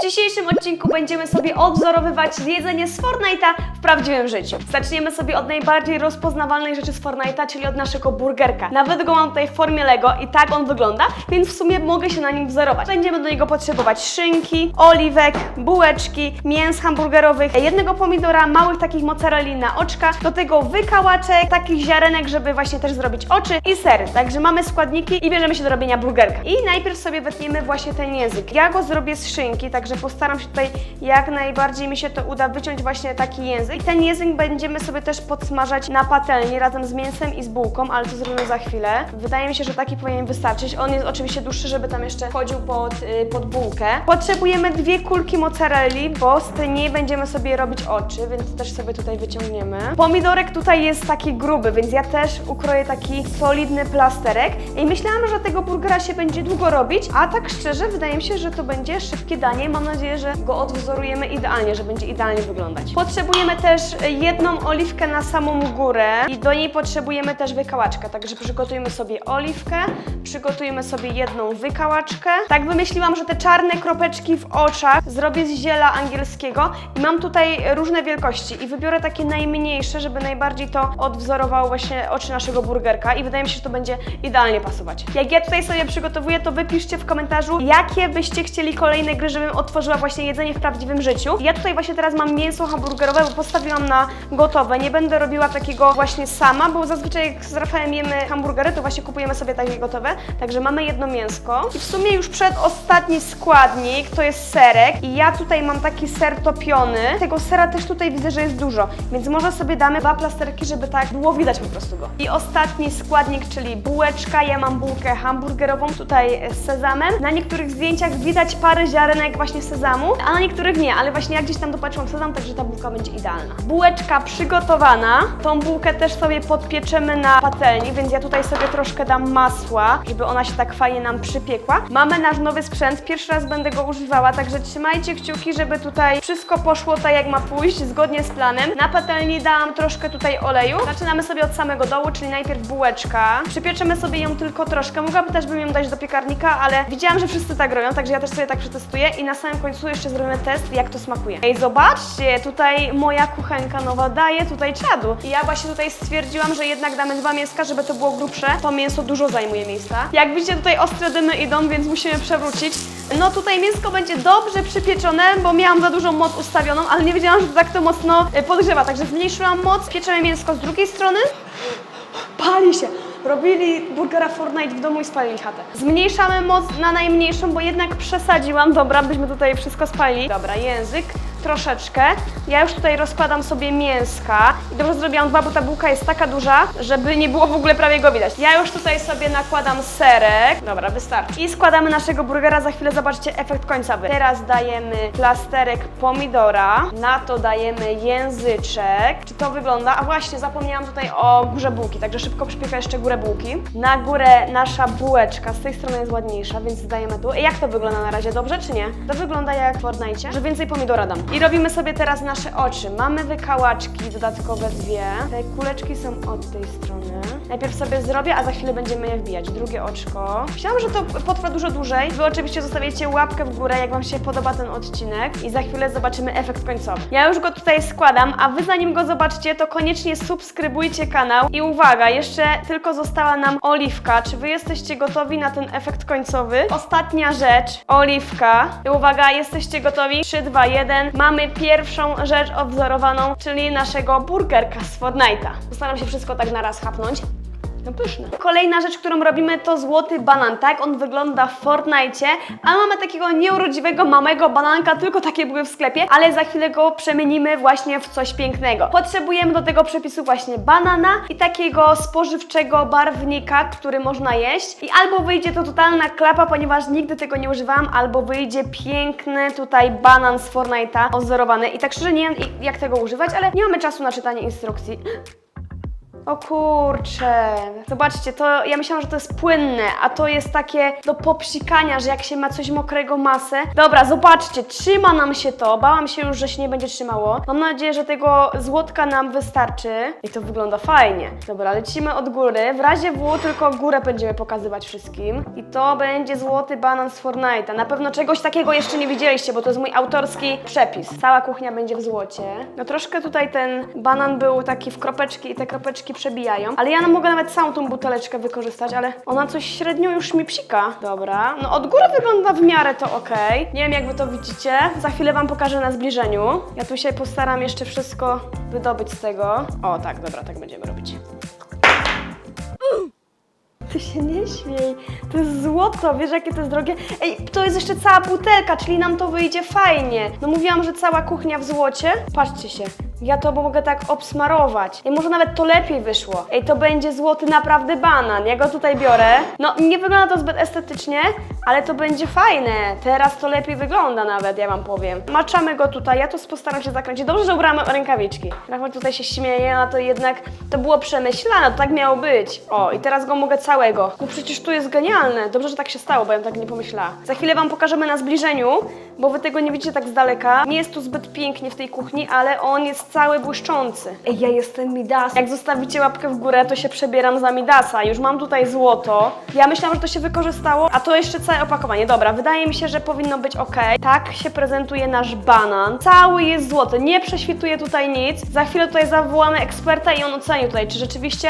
W dzisiejszym odcinku będziemy sobie odwzorowywać jedzenie z Fortnite'a w prawdziwym życiu. Zaczniemy sobie od najbardziej rozpoznawalnej rzeczy z Fortnite'a, czyli od naszego burgerka. Nawet go mam tutaj w formie Lego i tak on wygląda, więc w sumie mogę się na nim wzorować. Będziemy do niego potrzebować szynki, oliwek, bułeczki, mięs hamburgerowych, jednego pomidora, małych takich mozzarelli na oczka, do tego wykałaczek, takich ziarenek, żeby właśnie też zrobić oczy i ser. Także mamy składniki i bierzemy się do robienia burgerka. I najpierw sobie wytniemy właśnie ten język. Ja go zrobię z szynki, także postaram się tutaj jak najbardziej mi się to uda wyciąć właśnie taki język. I ten język będziemy sobie też podsmażać na patelni razem z mięsem i z bułką, ale to zrobimy za chwilę. Wydaje mi się, że taki powinien wystarczyć. On jest oczywiście dłuższy, żeby tam jeszcze wchodził pod, y, pod bułkę. Potrzebujemy dwie kulki mozzarelli, bo z niej będziemy sobie robić oczy, więc też sobie tutaj wyciągniemy. Pomidorek tutaj jest taki gruby, więc ja też ukroję taki solidny plasterek. I myślałam, że tego burgera się będzie długo robić, a tak szczerze wydaje mi się, że to będzie szybkie danie. Mam nadzieję, że go odwzorujemy idealnie, że będzie idealnie wyglądać. Potrzebujemy też jedną oliwkę na samą górę i do niej potrzebujemy też wykałaczkę, także przygotujemy sobie oliwkę, przygotujemy sobie jedną wykałaczkę. Tak wymyśliłam, że te czarne kropeczki w oczach zrobię z ziela angielskiego i mam tutaj różne wielkości i wybiorę takie najmniejsze, żeby najbardziej to odwzorowało właśnie oczy naszego burgerka i wydaje mi się, że to będzie idealnie pasować. Jak ja tutaj sobie przygotowuję, to wypiszcie w komentarzu, jakie byście chcieli kolejne gry, żebym otworzyła właśnie jedzenie w prawdziwym życiu. Ja tutaj właśnie teraz mam mięso hamburgerowe, bo postawiłam na gotowe. Nie będę robiła takiego właśnie sama, bo zazwyczaj jak z Rafałem jemy hamburgery, to właśnie kupujemy sobie takie gotowe. Także mamy jedno mięsko. I w sumie już przedostatni składnik to jest serek. I ja tutaj mam taki ser topiony. Tego sera też tutaj widzę, że jest dużo, więc może sobie damy dwa plasterki, żeby tak było widać po prostu go. I ostatni składnik, czyli bułeczka. Ja mam bułkę hamburgerową tutaj z sezamem. Na niektórych zdjęciach widać parę ziarenek właśnie sezamu, a na niektórych nie, ale właśnie ja gdzieś tam dopatrzyłam sezam, także ta bułka będzie idealna. Bułeczka przygotowana. Tą bułkę też sobie podpieczemy na patelni, więc ja tutaj sobie troszkę dam masła, żeby ona się tak fajnie nam przypiekła. Mamy nasz nowy sprzęt, pierwszy raz będę go używała, także trzymajcie kciuki, żeby tutaj wszystko poszło tak jak ma pójść, zgodnie z planem. Na patelni dałam troszkę tutaj oleju. Zaczynamy sobie od samego dołu, czyli najpierw bułeczka. Przypieczymy sobie ją tylko troszkę. Mogłabym też bym ją dać do piekarnika, ale widziałam, że wszyscy tak robią, także ja też sobie tak przetestuję i na samym końcu jeszcze zrobimy test, jak to smakuje. Ej, zobaczcie, tutaj moja kuchenka nowa daje tutaj czadu. I ja właśnie tutaj stwierdziłam, że jednak damy dwa mięska, żeby to było grubsze. To mięso dużo zajmuje miejsca. Jak widzicie, tutaj ostre dymy idą, więc musimy przewrócić. No tutaj mięsko będzie dobrze przypieczone, bo miałam za dużą moc ustawioną, ale nie wiedziałam, że tak to mocno y, podgrzewa, także zmniejszyłam moc. Pieczemy mięsko z drugiej strony. Pali się. Robili burgera Fortnite w domu i spalili chatę. Zmniejszamy moc na najmniejszą, bo jednak przesadziłam. Dobra, byśmy tutaj wszystko spalili. Dobra, język troszeczkę. Ja już tutaj rozkładam sobie mięska. I dobrze zrobiłam dwa, bo ta bułka jest taka duża, żeby nie było w ogóle prawie go widać. Ja już tutaj sobie nakładam serek. Dobra, wystarczy. I składamy naszego burgera. Za chwilę zobaczcie efekt końcowy. Teraz dajemy plasterek pomidora. Na to dajemy języczek. Czy to wygląda? A właśnie, zapomniałam tutaj o górze bułki, także szybko przypiekę jeszcze górę bułki. Na górę nasza bułeczka. Z tej strony jest ładniejsza, więc dajemy tu. Jak to wygląda na razie? Dobrze czy nie? To wygląda jak w Fortnite, że więcej pomidora dam. I robimy sobie teraz nasze oczy. Mamy wykałaczki, dodatkowe dwie. Te kuleczki są od tej strony. Najpierw sobie zrobię, a za chwilę będziemy je wbijać. Drugie oczko. Myślałam, że to potrwa dużo dłużej. Wy oczywiście zostawiacie łapkę w górę, jak Wam się podoba ten odcinek. I za chwilę zobaczymy efekt końcowy. Ja już go tutaj składam, a Wy zanim go zobaczycie, to koniecznie subskrybujcie kanał. I uwaga, jeszcze tylko została nam oliwka. Czy Wy jesteście gotowi na ten efekt końcowy? Ostatnia rzecz, oliwka. I uwaga, jesteście gotowi? 3, 2, 1. Mamy pierwszą rzecz odwzorowaną, czyli naszego burgerka z Fortnite'a. Postaram się wszystko tak naraz chapnąć. No pyszne. Kolejna rzecz, którą robimy to złoty banan. Tak on wygląda w Fortnite, a mamy takiego nieurodziwego małego bananka, tylko takie były w sklepie, ale za chwilę go przemienimy właśnie w coś pięknego. Potrzebujemy do tego przepisu właśnie banana i takiego spożywczego barwnika, który można jeść. I albo wyjdzie to totalna klapa, ponieważ nigdy tego nie używałam, albo wyjdzie piękny tutaj banan z Fortnite'a odzorowany. I tak szczerze nie wiem jak tego używać, ale nie mamy czasu na czytanie instrukcji. O kurcze. Zobaczcie, to ja myślałam, że to jest płynne, a to jest takie do popsikania, że jak się ma coś mokrego masę. Dobra, zobaczcie, trzyma nam się to. Bałam się już, że się nie będzie trzymało. Mam nadzieję, że tego złotka nam wystarczy. I to wygląda fajnie. Dobra, lecimy od góry. W razie W tylko górę będziemy pokazywać wszystkim. I to będzie złoty banan z Fortnite'a. Na pewno czegoś takiego jeszcze nie widzieliście, bo to jest mój autorski przepis. Cała kuchnia będzie w złocie. No troszkę tutaj ten banan był taki w kropeczki i te kropeczki przebijają. Ale ja mogę nawet całą tą buteleczkę wykorzystać, ale ona coś średnio już mi psika. Dobra, no od góry wygląda w miarę to ok. Nie wiem jak wy to widzicie. Za chwilę wam pokażę na zbliżeniu. Ja tu się postaram jeszcze wszystko wydobyć z tego. O tak, dobra, tak będziemy robić. Ty się nie śmiej, to jest złoto, wiesz jakie to jest drogie? Ej, to jest jeszcze cała butelka, czyli nam to wyjdzie fajnie. No mówiłam, że cała kuchnia w złocie. Patrzcie się, ja to mogę tak obsmarować. I może nawet to lepiej wyszło. Ej, to będzie złoty naprawdę banan, ja go tutaj biorę. No, nie wygląda to zbyt estetycznie, ale to będzie fajne. Teraz to lepiej wygląda nawet, ja wam powiem. Maczamy go tutaj, ja to postaram się zakręcić. Dobrze, że ubrałam rękawiczki. Rafał tutaj się śmieje, a to jednak to było przemyślane, to tak miało być. O, i teraz go mogę całego. No przecież tu jest genialne. Dobrze, że tak się stało, bo ja tak nie pomyślała. Za chwilę wam pokażemy na zbliżeniu, bo wy tego nie widzicie tak z daleka. Nie jest tu zbyt pięknie w tej kuchni, ale on jest cały błyszczący. Ej, ja jestem Midas. Jak zostawicie łapkę w górę, to się przebieram za Midasa. Już mam tutaj złoto. Ja myślałam, że to się wykorzystało, a to jeszcze całe opakowanie. Dobra, wydaje mi się, że powinno być ok. Tak się prezentuje nasz banan. Cały jest złoty, nie prześwituje tutaj nic. Za chwilę tutaj zawołamy eksperta i on oceni tutaj, czy rzeczywiście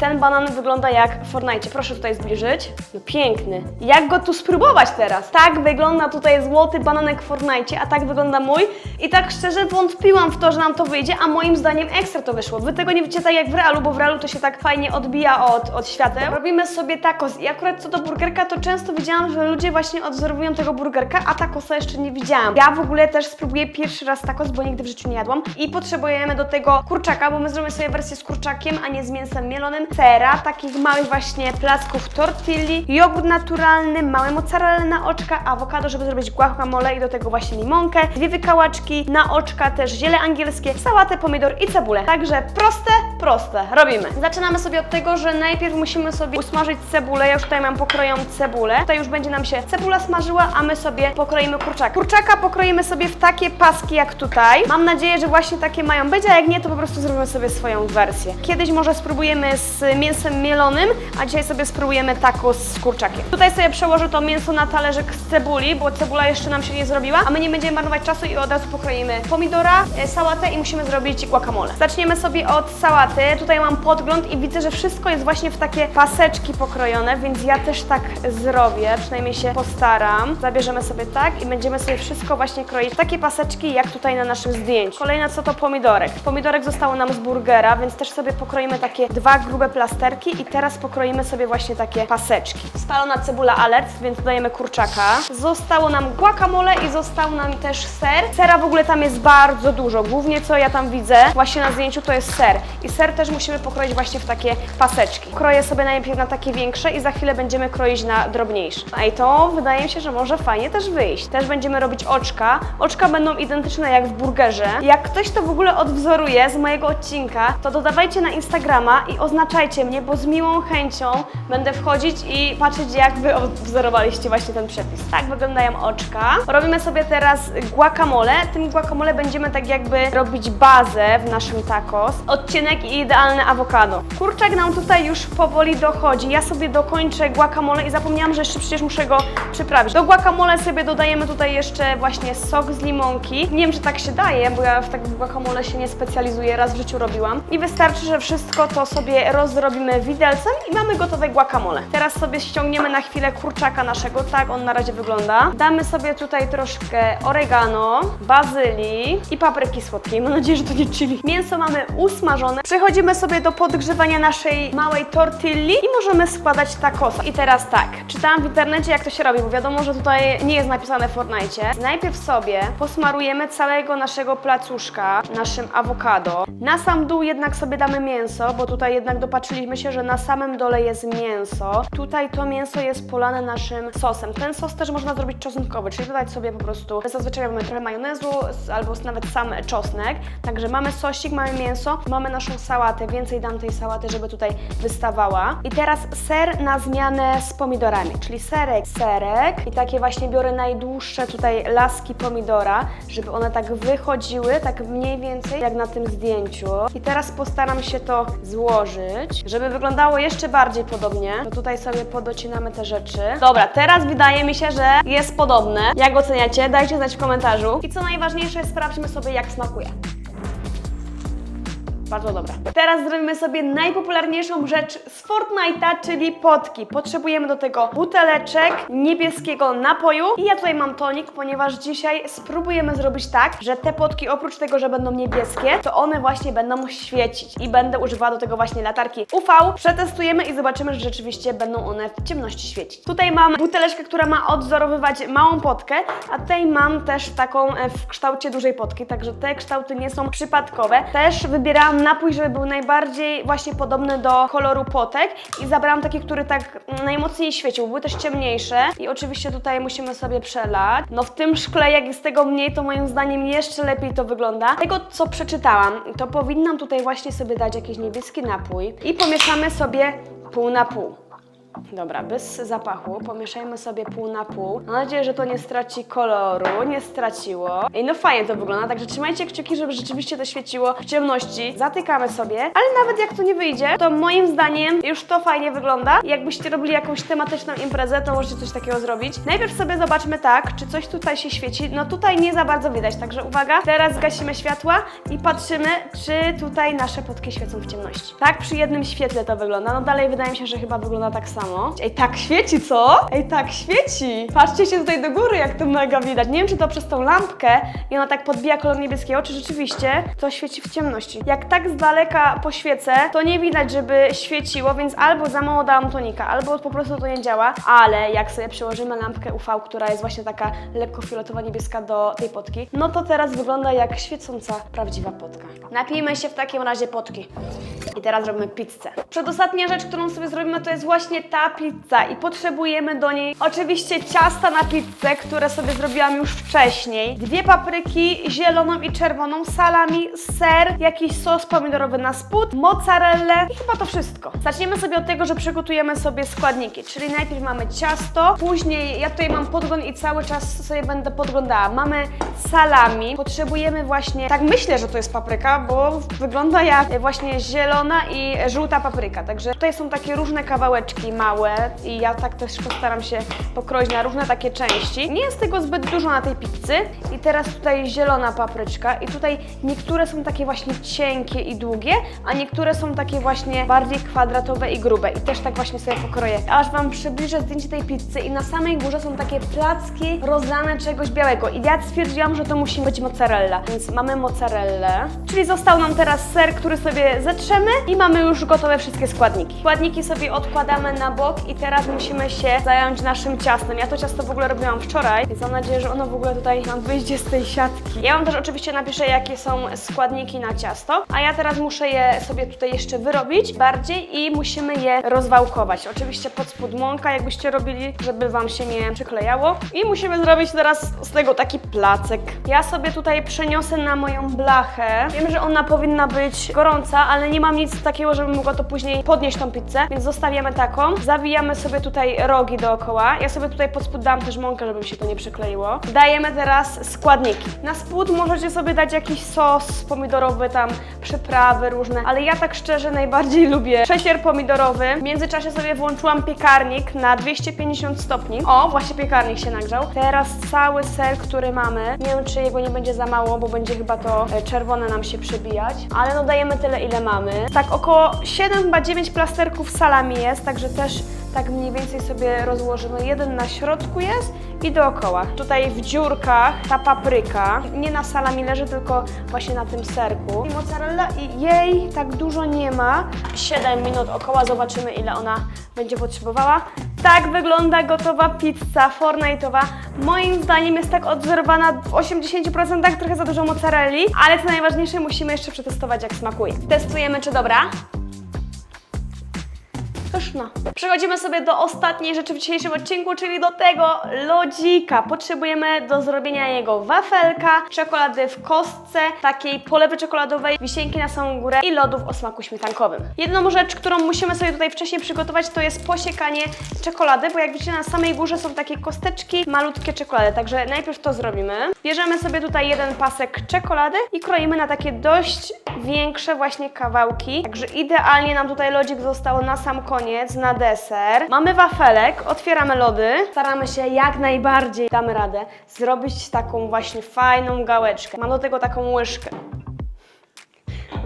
ten banan wygląda jak w Fortnite. Proszę tutaj zbliżyć. No piękny. Jak go tu spróbować teraz? Tak wygląda tutaj złoty bananek w Fortnite, a tak wygląda mój. I tak szczerze wątpiłam w to, że nam to wyjdzie, a moim zdaniem ekstra to wyszło. Wy tego nie widzicie tak jak w realu, bo w realu to się tak fajnie odbija od, od świateł. Robimy sobie tacos i akurat co do burgerka, to często widziałam, że ludzie właśnie odwzorowują tego burgerka, a tacosa jeszcze nie widziałam. Ja w ogóle też spróbuję pierwszy raz tacos, bo nigdy w życiu nie jadłam. I potrzebujemy do tego kurczaka, bo my zrobimy sobie wersję z kurczakiem, a nie z mięsem mielonym, sera, takich małych właśnie placków tortilli, jogurt naturalny, małe mozzarella na oczka, awokado, żeby zrobić guacamole i do tego właśnie limonkę, dwie wykałaczki na oczka, też ziele angielskie, sałatę, pomidor i cebulę. Także proste, proste. Robimy. Zaczynamy sobie od tego, że najpierw musimy sobie usmażyć cebulę. Ja już tutaj mam pokroją cebulę. Tutaj już będzie nam się cebula smażyła, a my sobie pokroimy kurczaka. Kurczaka pokroimy sobie w takie paski jak tutaj. Mam nadzieję, że właśnie takie mają być, a jak nie, to po prostu zrobimy sobie swoją wersję. Kiedyś może spróbujemy z mięsem mielonym, a dzisiaj sobie spróbujemy tacos z kurczakiem. Tutaj sobie przełożę to mięso na talerzyk z cebuli, bo cebula jeszcze nam się nie zrobiła, a my nie będziemy marnować czasu i od razu pokroimy pomidora, e, sałatę i musimy zrobić guacamole. Zaczniemy sobie od sałaty. Tutaj mam podgląd i widzę, że wszystko jest właśnie w takie paseczki pokrojone, więc ja też tak zrobię, przynajmniej się postaram. Zabierzemy sobie tak i będziemy sobie wszystko właśnie kroić w takie paseczki, jak tutaj na naszym zdjęciu. Kolejne co to pomidorek. Pomidorek zostało nam z burgera, więc też sobie pokroimy takie dwa grube plasterki i teraz pokroimy sobie właśnie takie paseczki. Spalona cebula alert, więc dodajemy kurczaka. Zostało nam guacamole i został nam też ser. Sera w ogóle tam jest bardzo dużo. Głównie co ja tam widzę właśnie na zdjęciu to jest ser. I ser też musimy pokroić właśnie w takie paseczki. Kroję sobie najpierw na takie większe i za chwilę będziemy kroić na drobniejsze. A i to wydaje mi się, że może fajnie też wyjść. Też będziemy robić oczka. Oczka będą identyczne jak w burgerze. Jak ktoś to w ogóle odwzoruje z mojego odcinka, to dodawajcie na Instagrama i oznaczajcie mnie, bo z miłą chęcią będę wchodzić i patrzeć, jak wy odwzorowaliście właśnie ten przepis. Tak wyglądają oczka. Robimy sobie teraz guacamole. Tym guacamole będziemy tak jakby robić bazę w naszym tacos. Odcinek i idealne awokado. Kurczak nam tutaj już powoli dochodzi. Ja sobie dokończę guacamole i zapomniałam, że jeszcze przecież muszę go przyprawić. Do guacamole sobie dodajemy tutaj jeszcze właśnie sok z limonki. Nie wiem, czy tak się daje, bo ja w takim guacamole się nie specjalizuję, raz w życiu robiłam. I wystarczy, że wszystko to sobie rozrobimy widelcem i mamy gotowe guacamole. Teraz sobie ściągniemy na chwilę kurczaka naszego, tak on na razie wygląda. Damy sobie tutaj troszkę oregano, bazylii i papryki słodkiej. Mam nadzieję, że to nie chili. Mięso mamy usmażone. Przechodzimy sobie do podgrzewania naszej małej tortilli i możemy składać tacosa. I teraz tak, czytałam w internecie jak to się robi, bo wiadomo, że tutaj nie jest napisane w Fortnite. Najpierw sobie posmarujemy całego naszego placuszka naszym awokado. Na sam dół jednak sobie damy mięso, bo tutaj jednak do dopatrzyliśmy się, że na samym dole jest mięso. Tutaj to mięso jest polane naszym sosem. Ten sos też można zrobić czosnkowy, czyli dodać sobie po prostu, zazwyczaj mamy trochę majonezu albo nawet sam czosnek. Także mamy sosik, mamy mięso, mamy naszą sałatę. Więcej dam tej sałaty, żeby tutaj wystawała. I teraz ser na zmianę z pomidorami, czyli serek, serek i takie właśnie biorę najdłuższe tutaj laski pomidora, żeby one tak wychodziły, tak mniej więcej jak na tym zdjęciu. I teraz postaram się to złożyć, żeby wyglądało jeszcze bardziej podobnie. To tutaj sobie podocinamy te rzeczy. Dobra, teraz wydaje mi się, że jest podobne. Jak oceniacie? Dajcie znać w komentarzu. I co najważniejsze, sprawdźmy sobie jak smakuje. Bardzo dobra. Teraz zrobimy sobie najpopularniejszą rzecz z Fortnite'a, czyli potki. Potrzebujemy do tego buteleczek, niebieskiego napoju i ja tutaj mam tonik, ponieważ dzisiaj spróbujemy zrobić tak, że te potki oprócz tego, że będą niebieskie, to one właśnie będą świecić i będę używała do tego właśnie latarki UV. Przetestujemy i zobaczymy, że rzeczywiście będą one w ciemności świecić. Tutaj mam buteleczkę, która ma odwzorowywać małą potkę, a tutaj mam też taką e, w kształcie dużej potki, także te kształty nie są przypadkowe. Też wybierałam napój, żeby był najbardziej właśnie podobny do koloru potek i zabrałam taki, który tak najmocniej świecił. Były też ciemniejsze i oczywiście tutaj musimy sobie przelać. No w tym szkle, jak jest tego mniej, to moim zdaniem jeszcze lepiej to wygląda. Tego, co przeczytałam, to powinnam tutaj właśnie sobie dać jakiś niebieski napój i pomieszamy sobie pół na pół. Dobra, bez zapachu pomieszajmy sobie pół na pół. Mam nadzieję, że to nie straci koloru, nie straciło. I no fajnie to wygląda, także trzymajcie kciuki, żeby rzeczywiście to świeciło w ciemności. Zatykamy sobie, ale nawet jak to nie wyjdzie, to moim zdaniem już to fajnie wygląda. Jakbyście robili jakąś tematyczną imprezę, to możecie coś takiego zrobić. Najpierw sobie zobaczmy tak, czy coś tutaj się świeci. No tutaj nie za bardzo widać, także uwaga. Teraz zgasimy światła i patrzymy, czy tutaj nasze potki świecą w ciemności. Tak przy jednym świetle to wygląda. No dalej wydaje mi się, że chyba wygląda tak samo. Ej, tak świeci, co? Ej, tak świeci. Patrzcie się tutaj do góry, jak to mega widać. Nie wiem, czy to przez tą lampkę i ona tak podbija kolor niebieskiego, czy rzeczywiście to świeci w ciemności. Jak tak z daleka poświecę, to nie widać, żeby świeciło, więc albo za mało dałam tonika, albo po prostu to nie działa, ale jak sobie przyłożymy lampkę UV, która jest właśnie taka lekko fioletowa-niebieska do tej potki, no to teraz wygląda jak świecąca prawdziwa potka. Napijmy się w takim razie potki. I teraz robimy pizzę. Przedostatnia rzecz, którą sobie zrobimy, to jest właśnie ta pizza i potrzebujemy do niej oczywiście ciasta na pizzę, które sobie zrobiłam już wcześniej, dwie papryki, zieloną i czerwoną, salami, ser, jakiś sos pomidorowy na spód, mozzarellę i chyba to wszystko. Zaczniemy sobie od tego, że przygotujemy sobie składniki, czyli najpierw mamy ciasto, później ja tutaj mam podgląd i cały czas sobie będę podglądała. Mamy salami, potrzebujemy właśnie, tak myślę, że to jest papryka, bo wygląda jak właśnie zielona i żółta papryka, także tutaj są takie różne kawałeczki małe i ja tak też postaram się pokroić na różne takie części. Nie jest tego zbyt dużo na tej pizzy i teraz tutaj zielona papryczka i tutaj niektóre są takie właśnie cienkie i długie, a niektóre są takie właśnie bardziej kwadratowe i grube i też tak właśnie sobie pokroję. Aż Wam przybliżę zdjęcie tej pizzy i na samej górze są takie placki rozlane czegoś białego i ja stwierdziłam, że to musi być mozzarella, więc mamy mozzarellę, czyli został nam teraz ser, który sobie zetrzemy i mamy już gotowe wszystkie składniki. Składniki sobie odkładamy na bok i teraz musimy się zająć naszym ciastem. Ja to ciasto w ogóle robiłam wczoraj, więc mam nadzieję, że ono w ogóle tutaj nam wyjdzie z tej siatki. Ja Wam też oczywiście napiszę, jakie są składniki na ciasto, a ja teraz muszę je sobie tutaj jeszcze wyrobić bardziej i musimy je rozwałkować. Oczywiście pod spód mąka, jakbyście robili, żeby Wam się nie przyklejało. I musimy zrobić teraz z tego taki placek. Ja sobie tutaj przeniosę na moją blachę. Wiem, że ona powinna być gorąca, ale nie mam nic takiego, żebym mogła to później podnieść tą pizzę, więc zostawiamy taką. Zawijamy sobie tutaj rogi dookoła. Ja sobie tutaj pod spód dam też mąkę, żeby mi się to nie przykleiło. Dajemy teraz składniki. Na spód możecie sobie dać jakiś sos pomidorowy, tam przyprawy różne, ale ja tak szczerze najbardziej lubię przesier pomidorowy. W międzyczasie sobie włączyłam piekarnik na 250 stopni. O, właśnie piekarnik się nagrzał. Teraz cały ser, który mamy. Nie wiem, czy jego nie będzie za mało, bo będzie chyba to e, czerwone nam się przebijać, ale no dajemy tyle, ile mamy. Tak około 7, chyba 9 plasterków salami jest, także też tak mniej więcej sobie rozłożymy. Jeden na środku jest i dookoła. Tutaj w dziurkach ta papryka, nie na salami leży, tylko właśnie na tym serku. I mozzarella i jej tak dużo nie ma. 7 minut około, zobaczymy ile ona będzie potrzebowała. Tak wygląda gotowa pizza fortnite'owa. Moim zdaniem jest tak odwzorowana w 80%, trochę za dużo mozzarelli, ale co najważniejsze musimy jeszcze przetestować jak smakuje. Testujemy czy dobra? Pyszna. Przechodzimy sobie do ostatniej rzeczy w dzisiejszym odcinku, czyli do tego lodzika. Potrzebujemy do zrobienia jego wafelka, czekolady w kostce, takiej polewy czekoladowej, wisienki na samą górę i lodów o smaku śmietankowym. Jedną rzecz, którą musimy sobie tutaj wcześniej przygotować, to jest posiekanie czekolady, bo jak widzicie na samej górze są takie kosteczki, malutkie czekolady, także najpierw to zrobimy. Bierzemy sobie tutaj jeden pasek czekolady i kroimy na takie dość większe właśnie kawałki, także idealnie nam tutaj lodzik został na sam koniec, na deser. Mamy wafelek, otwieramy lody, staramy się jak najbardziej, damy radę, zrobić taką właśnie fajną gałeczkę. Mam do tego taką łyżkę.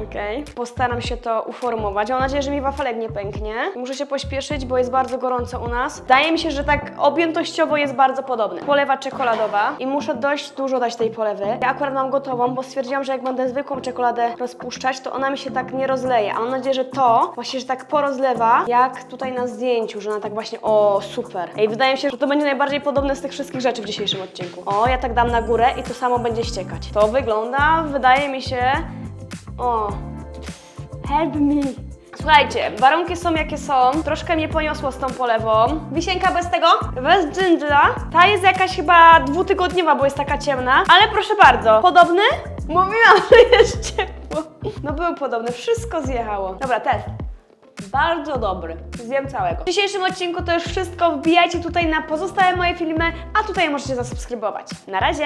Okej. Postaram się to uformować. Mam nadzieję, że mi wafelek nie pęknie. Muszę się pośpieszyć, bo jest bardzo gorąco u nas. Wydaje mi się, że tak objętościowo jest bardzo podobny. Polewa czekoladowa i muszę dość dużo dać tej polewy. Ja akurat mam gotową, bo stwierdziłam, że jak będę zwykłą czekoladę rozpuszczać, to ona mi się tak nie rozleje. A mam nadzieję, że to właśnie się tak porozlewa, jak tutaj na zdjęciu, że ona tak właśnie, o super. Ej, wydaje mi się, że to będzie najbardziej podobne z tych wszystkich rzeczy w dzisiejszym odcinku. O, ja tak dam na górę i to samo będzie ściekać. To wygląda, wydaje mi się, o, help me. Słuchajcie, warunki są jakie są. Troszkę mnie poniosło z tą polewą. Wisienka bez tego, bez dżindla. Ta jest jakaś chyba dwutygodniowa, bo jest taka ciemna. Ale proszę bardzo, podobny? Mówiłam, że jest ciepło. No był podobny, wszystko zjechało. Dobra, test. Bardzo dobry. Zjem całego. W dzisiejszym odcinku to już wszystko. Wbijajcie tutaj na pozostałe moje filmy, a tutaj możecie zasubskrybować. Na razie!